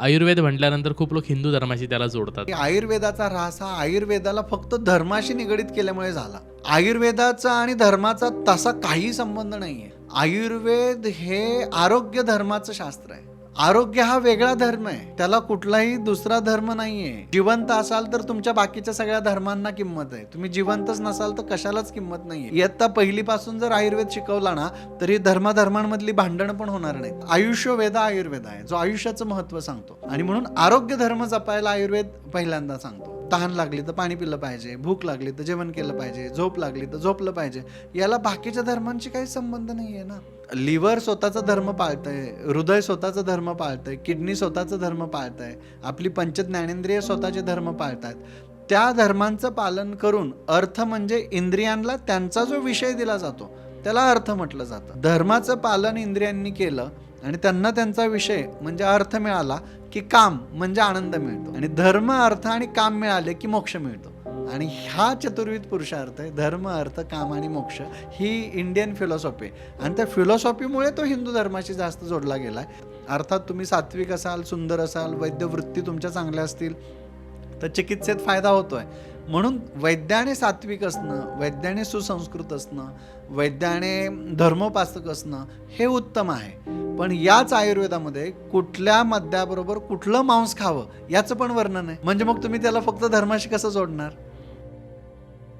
आयुर्वेद म्हटल्यानंतर खूप लोक हिंदू धर्माशी त्याला जोडतात. आयुर्वेदाचा ऱ्हास हा आयुर्वेदाला फक्त धर्माशी निगडीत केल्यामुळे झाला. आयुर्वेदाचा आणि धर्माचा तसा काही संबंध नाहीये. आयुर्वेद हे आरोग्य धर्माचं शास्त्र आहे. आरोग्य हा वेगळा धर्म आहे. त्याला कुठलाही दुसरा धर्म नाहीये. जिवंत असाल तर तुमच्या बाकीच्या सगळ्या धर्मांना किंमत आहे. तुम्ही जिवंतच नसाल तर कशालाच किंमत नाहीये. इयत्ता पहिलीपासून जर आयुर्वेद शिकवला ना तरी धर्माधर्मांमधली भांडण पण होणार नाहीत. आयुष्य वेद आयुर्वेद आहे. जो आयुष्याचं महत्त्व सांगतो. आणि म्हणून आरोग्य धर्म जपायला आयुर्वेद पहिल्यांदा सांगतो. तहान लागली तर पाणी पिलं पाहिजे भूक लागली तर जेवण केलं पाहिजे झोप लागली तर झोपलं पाहिजे. याला बाकीच्या धर्मांशी काही संबंध नाहीये ना. लिव्हर स्वतःचा धर्म पाळतंय हृदय स्वतःचा धर्म पाळतंय किडनी स्वतःचा धर्म पाळतंय आपली पंचज्ञानेंद्रिय स्वतःचे धर्म पाळतायत त्या धर्मांचं पालन करून अर्थ म्हणजे इंद्रियांना त्यांचा जो विषय दिला जातो त्याला अर्थ म्हटलं जातं. धर्माचं पालन इंद्रियांनी केलं आणि त्यांना त्यांचा विषय म्हणजे अर्थ मिळाला की काम म्हणजे आनंद मिळतो. आणि धर्म अर्थ आणि काम मिळाले की मोक्ष मिळतो. आणि हा चतुर्विध पुरुषार्थ आहे धर्म अर्थ काम आणि मोक्ष ही इंडियन फिलॉसॉफी आणि त्या फिलॉसॉफीमुळे तो हिंदू धर्माशी जास्त जोडला गेला आहे अर्थात तुम्ही सात्विक असाल सुंदर असाल वैद्यवृत्ती तुमच्या चांगल्या असतील तर चिकित्सेत फायदा होतोय. म्हणून वैद्याने सात्विक असणं वैद्याने सुसंस्कृत असणं वैद्याने धर्मोपासक असणं हे उत्तम आहे. पण याच आयुर्वेदामध्ये कुठल्या मद्याबरोबर कुठलं मांस खावं याचं पण वर्णन आहे. म्हणजे मग तुम्ही त्याला फक्त धर्माशी कसं जोडणार?